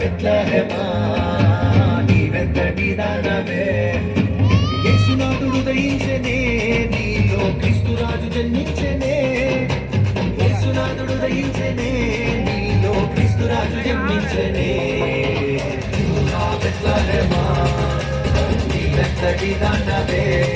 బెత్లహేమా నీవెంతటి దానవే యేసునాథుడు దయించనే నీలో క్రీస్తురాజు జన్మించనే యేసునాథుడు దయించనే నీలో క్రీస్తురాజు జన్మించనే యూదా బెత్లహేమా నీవెంతటి దానవే యూదా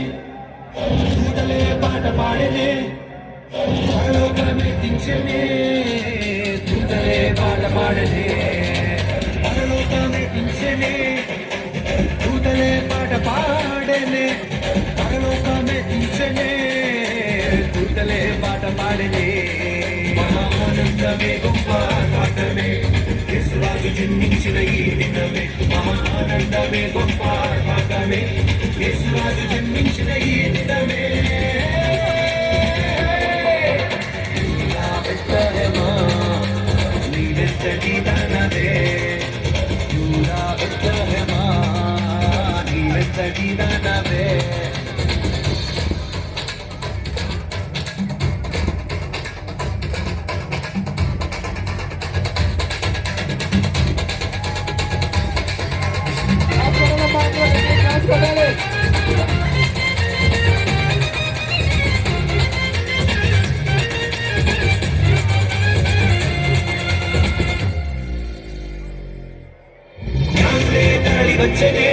పరలోకమెత్తించెనే దూతలే పాట పాడెనే పరలోకమెత్తించెనే దూతలే పాట పాడెనే పరలోకమెత్తించెనే దూతలే పాట పాడెనే పరలోకమెత్తించెనే దూతలే పాట పాడెనే మహానందమే గొప్ప పాటమే యేసురాజు జన్మించిన ఈ దినమే మహానందమే గొప్ప పాటమే యేసురాజు జన్మించిన ఈ దినమే నీవెంతటి దానవే. యూదా బెత్లెహేమా, నీవెంతటి దానవే. జ్ఞానులే வச்சனே.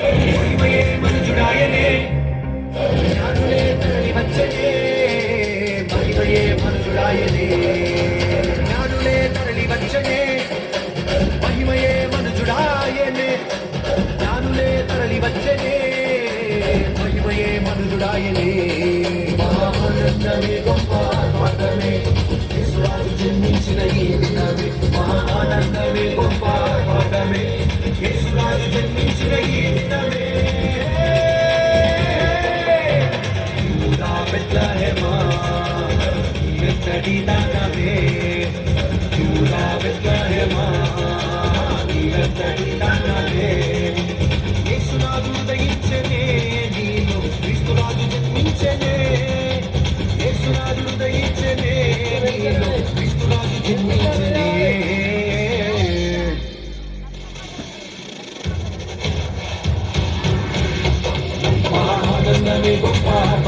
மகிமையே மனுஜுடாயனே நானுலே தனலி வச்சனே. மகிமையே மனுஜுடாயனே நானுலே தனலி வச்சனே. மகிமையே மனுஜுடாயனே நானுலே தரளி வச்சனே. மகிமையே மனுஜுடாயனே மாமனுடனே கொம்பா. యేసురాజు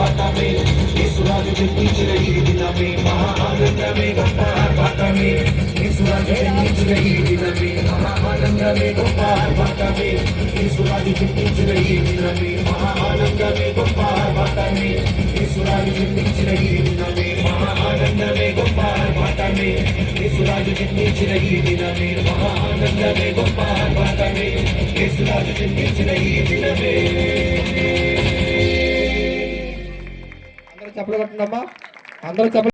గొప్ప పాఠమే యేసురాజు జన్మించిన ఈ దినమే మహానందమే గొప్ప పాఠమే యేసురాజు జన్మించిన ఈ దినమే మహానందమే గొప్ప పాఠమే యేసురాజు జన్మించిన ఈ దినమే మహానందమే గొప్ప పాఠమే యేసురాజు జన్మించిన ఈ దినమే మహానందమే గొప్ప పాఠమే యేసురాజు జన్మించిన ఈ దినమే మహానందమే గొప్ప పాఠమే యేసురాజు జన్మించిన ఈ దినమే. చెప్పలు కొట్టండి అమ్మా అందరూ చెప్పలు